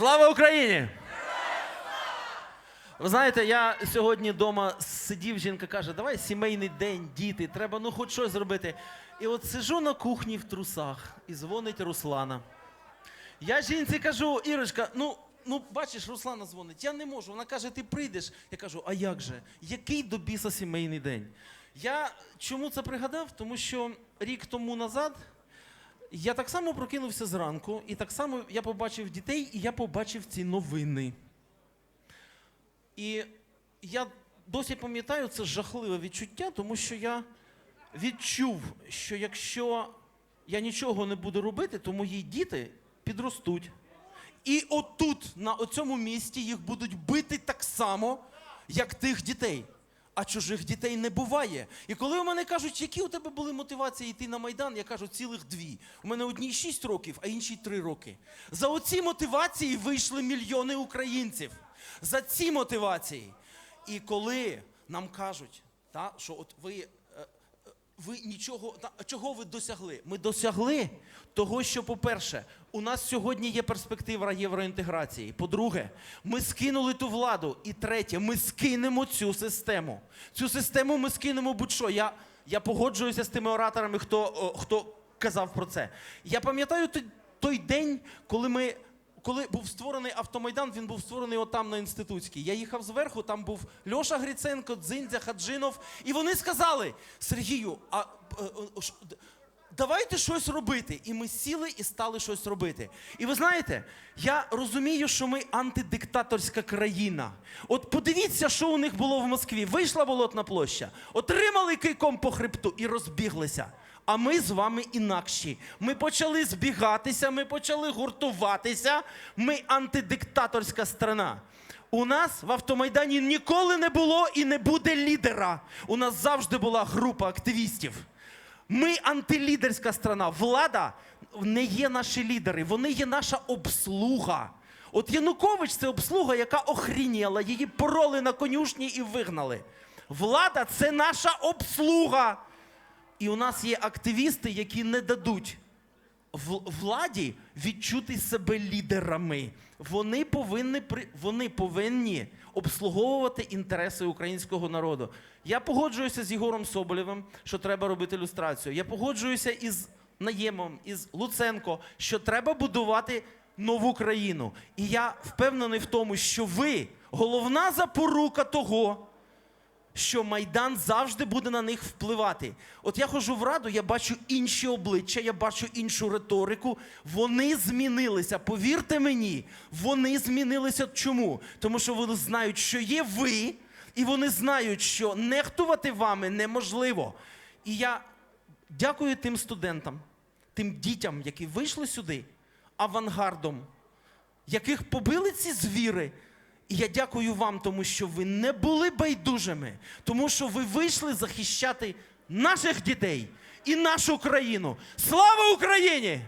Слава Україні! Ви знаєте, я сьогодні вдома сидів, жінка каже, давай сімейний день, діти, треба ну хоч щось зробити. І от сижу на кухні в трусах і дзвонить Руслана. Я жінці кажу, Ірочка, ну, ну бачиш, Руслана дзвонить, я не можу. Вона каже, ти прийдеш. Я кажу, а як же? Який до біса сімейний день? Я чому це пригадав? Тому що рік тому назад я так само прокинувся зранку, і так само я побачив дітей, і я побачив ці новини. І я досі пам'ятаю це жахливе відчуття, тому що я відчув, що якщо я нічого не буду робити, то мої діти підростуть. І отут, на цьому місці, їх будуть бити так само, як тих дітей. А чужих дітей не буває. І коли у мене кажуть, які у тебе були мотивації йти на Майдан, я кажу, цілих дві. У мене одній 6 років, а іншій 3 роки. За оці мотивації вийшли мільйони українців. За ці мотивації. І коли нам кажуть, та, що от ви е, ви нічого чого ви досягли? Ми досягли того, що, по-перше, у нас сьогодні є перспектива євроінтеграції. По-друге, ми скинули ту владу. І третє, ми скинемо цю систему. Цю систему ми скинемо будь-що. Я, я погоджуюся з тими ораторами, хто, хто казав про це. Я пам'ятаю той, той день, коли ми. Коли був створений автомайдан, він був створений отам на інститутській. Я їхав зверху, там був Льоша Гриценко, Дзиндзя, Хаджинов, і вони сказали: Сергію, а е, е, давайте щось робити. І ми сіли і стали щось робити. І ви знаєте, я розумію, що ми антидиктаторська країна. От подивіться, що у них було в Москві. Вийшла болотна площа, отримали кийком по хребту і розбіглися. А ми з вами інакші. Ми почали збігатися, ми почали гуртуватися. Ми антидиктаторська страна. У нас в автомайдані ніколи не було і не буде лідера. У нас завжди була група активістів. Ми антилідерська страна. Влада не є наші лідери, вони є наша обслуга. От Янукович це обслуга, яка охрініла, її пороли на конюшні і вигнали. Влада це наша обслуга. І у нас є активісти, які не дадуть владі відчути себе лідерами. Вони повинні, вони повинні обслуговувати інтереси українського народу. Я погоджуюся з Єгором Соболєвим, що треба робити люстрацію. Я погоджуюся із Наємом, із Луценко, що треба будувати нову країну. І я впевнений в тому, що ви головна запорука того, що Майдан завжди буде на них впливати. От я ходжу в раду, я бачу інші обличчя, я бачу іншу риторику. Вони змінилися. Повірте мені, вони змінилися. Чому? Тому що вони знають, що є ви, і вони знають, що нехтувати вами неможливо. І я дякую тим студентам, тим дітям, які вийшли сюди авангардом, яких побили ці звіри. І я дякую вам, тому що ви не були байдужими, тому що ви вийшли захищати наших дітей і нашу країну. Слава Україні!